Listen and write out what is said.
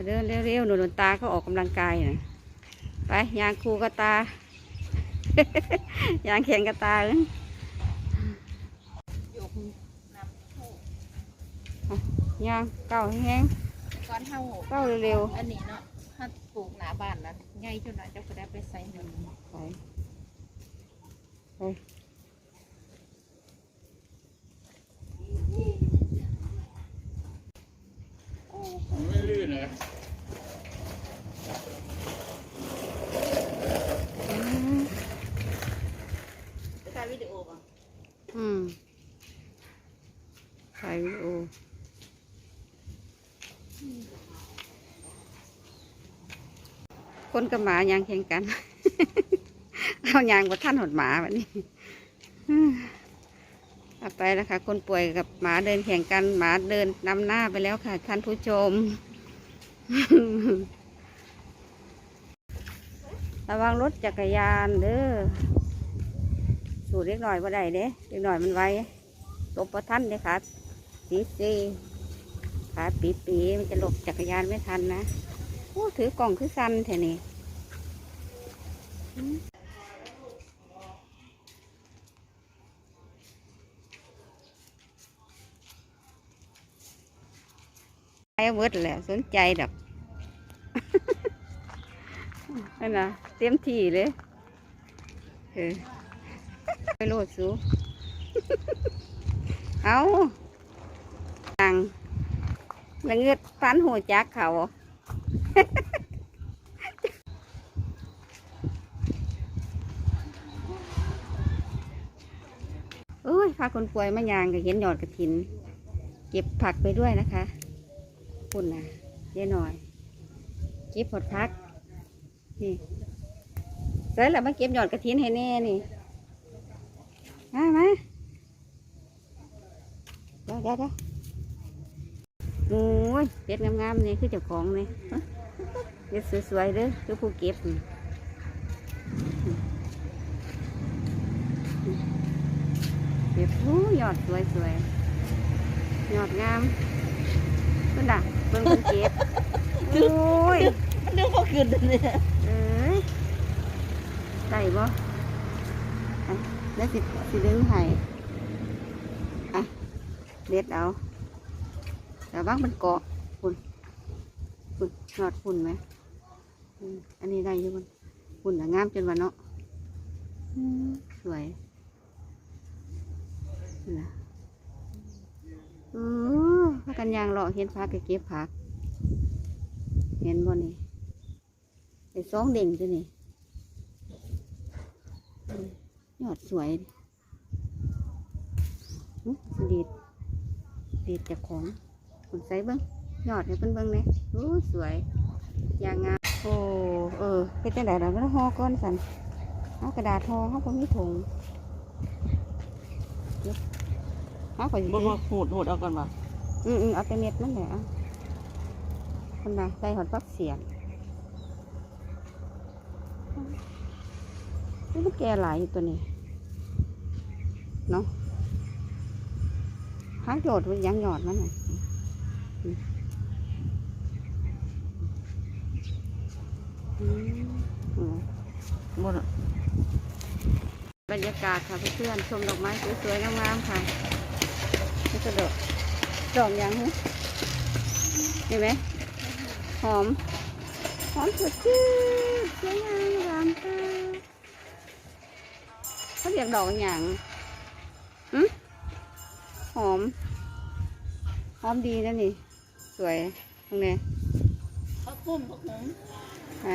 มาเดินเร็วๆหนูหนูตาเขาออกกำลังกายนะไปยางคูกระตา ยางแข่งกระตาเอ้ยยกนำเข้ายางเก้าแห้งก่อนเฮาเก้าเร็วอันนี้เนาะถ้าปลูกหน้าบ้านนะง่ายจนหน่อยเจ้าก็ได้ไปใส่หนึ่งๆไปไป ไม่ลื่นเลย อืม ถ่ายวิดีโอป่ะ อืมถ่ายวิดีโอคนกับหมายางแข่งกัน เอายางกับท่านหดหมาแบบนี้เอาไปแล้วค่ะ คนป่วยกับหมาเดินแข่งกันหมาเดินนำหน้าไปแล้วค่ะ ท่านผู้ชม ระวังรถจักรยานเด้อ สูดเล็กหน่อยบ่าได้เด้เล็กหน่อยมันไวตบประทันเด้ค่ะสีซีขาปีปีมันจะหลบจักรยานไม่ทันนะโอ้ถือกล่องคือสันแท่นี่อืมไอ้เวิร์ดแหละสนใจดอกนั่นนะเต็มที่เลยเออ ไปโลดสูเอาตังละเงือดฟันหัวจักเขาโอ้ยพาคนป่วยมายางก็เห็นยอดกระถิน เก็บผักไปด้วยนะคะคุณนะเยอะหน่อย เก็บผดพัก นี่เสร็จแล้วมาเก็บยอดกระถินให้แน่นี่ มามาเดี๋ยวเดี๋ยวเดี๋ยวโอ้ยเป็ดงามๆนี่คือเจ้าของนี่เด็ดสวยๆเด้อคือผู้เก็บนี่เก็บโอ้ยยอดสวยๆยอดงามเพิ่นด่ะเบิ่งเพิ่นเก็บโอ้ยเรื่องก็ขึ้นเนี่ยเอ้ยได้บ่อะ แล้วสิสิดึงให้อะเด็ดเอาแต่ว่ามันเกาะคุณคุณยอดคุณไหมอันนี้ได้ยู่คุณคุณงามจนวันเนาะสวยนี่นะอือพากันยางเลาะเห็นพักก็เก็บผัก เห็นบ่นี่ไอ้สองเด่งตัวนี่ ยอดสวยอื้อดีดดีดจากของคุณใส่เบิ้งยอดให้เพิ่นเบิ้งเนี่ยโอ้สวย อย่างงามโอ้เออเป็นจังไดเราก็ห่อก้อนสันเอากระดาษห่อเขาก็มีถุงเก็บเอาไปบอกว่าหูดหูดเอาก่อนป่ะอืมอืมเอาแต่เม็ดนั่นแหละเอาคนน่ะใส่หอดฟักเสียง นี่มันแก่หลายอยู่ตัวนี้ เนาะหางโยดมันยังหยอดมันน่ะอืมอืมอืมหมบรรยากาศค่ะเพื่อนๆชมดอกไม้สวยๆงามๆค่ะนี่ก็ดอกดอกยังเห็นไหมหอม หอมสดชื่น เขาเรียกดอกอย่างอืมหอม หอมดีนะนี่ สวยตรงนี้เขาปุ้มพวกผมไหน